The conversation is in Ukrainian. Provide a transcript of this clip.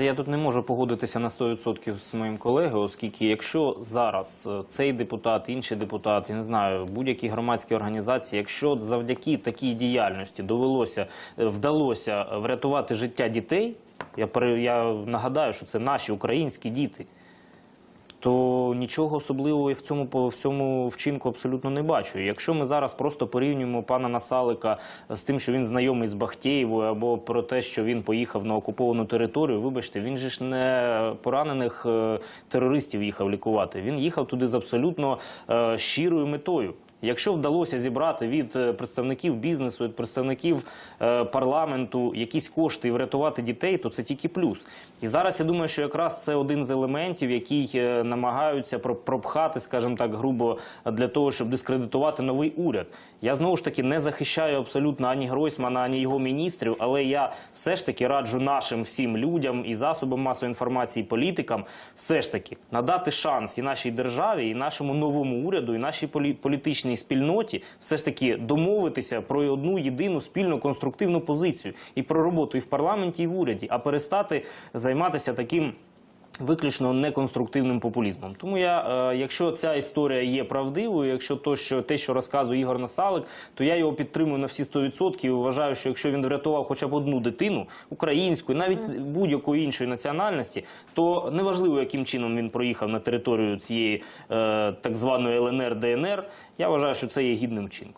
Я тут не можу погодитися на 100% з моїм колегою, оскільки якщо зараз е, цей депутат, інший депутат, я не знаю, будь-які громадські організації, якщо завдяки такій діяльності довелося, е, вдалося врятувати життя дітей, я, я нагадаю, що це наші українські діти, то нічого особливого в цьому по всьому вчинку абсолютно не бачу. Якщо ми зараз просто порівнюємо пана Насалика з тим, що він знайомий з Бахтєєвою, або про те, що він поїхав на окуповану територію, вибачте, він же ж не поранених е, терористів їхав лікувати. Він їхав туди з абсолютно е, щирою метою. Якщо вдалося зібрати від е, представників бізнесу, від представників е, парламенту якісь кошти і врятувати дітей, то це тільки плюс. І зараз я думаю, що якраз це один з елементів, який е, намагаються пропхати, скажімо так, грубо для того, щоб дискредитувати новий уряд. Я знову ж таки не захищаю абсолютно ані Гройсмана, ані його міністрів, але я все ж таки раджу нашим всім людям і засобам масової інформації, і політикам, все ж таки надати шанс і нашій державі, і нашому новому уряду, і нашій полі- політичній спільноті, все ж таки домовитися про одну єдину спільну конструктивну позицію і про роботу і в парламенті, і в уряді, а перестати займатися таким. Виключно неконструктивним популізмом. Тому я, е, якщо ця історія є правдивою, якщо то, що те, що розказує Ігор Насалик, то я його підтримую на всі 100% і вважаю, що якщо він врятував хоча б одну дитину українську, навіть будь-якої іншої національності, то неважливо, яким чином він проїхав на територію цієї е, так званої ЛНР ДНР. Я вважаю, що це є гідним чинком.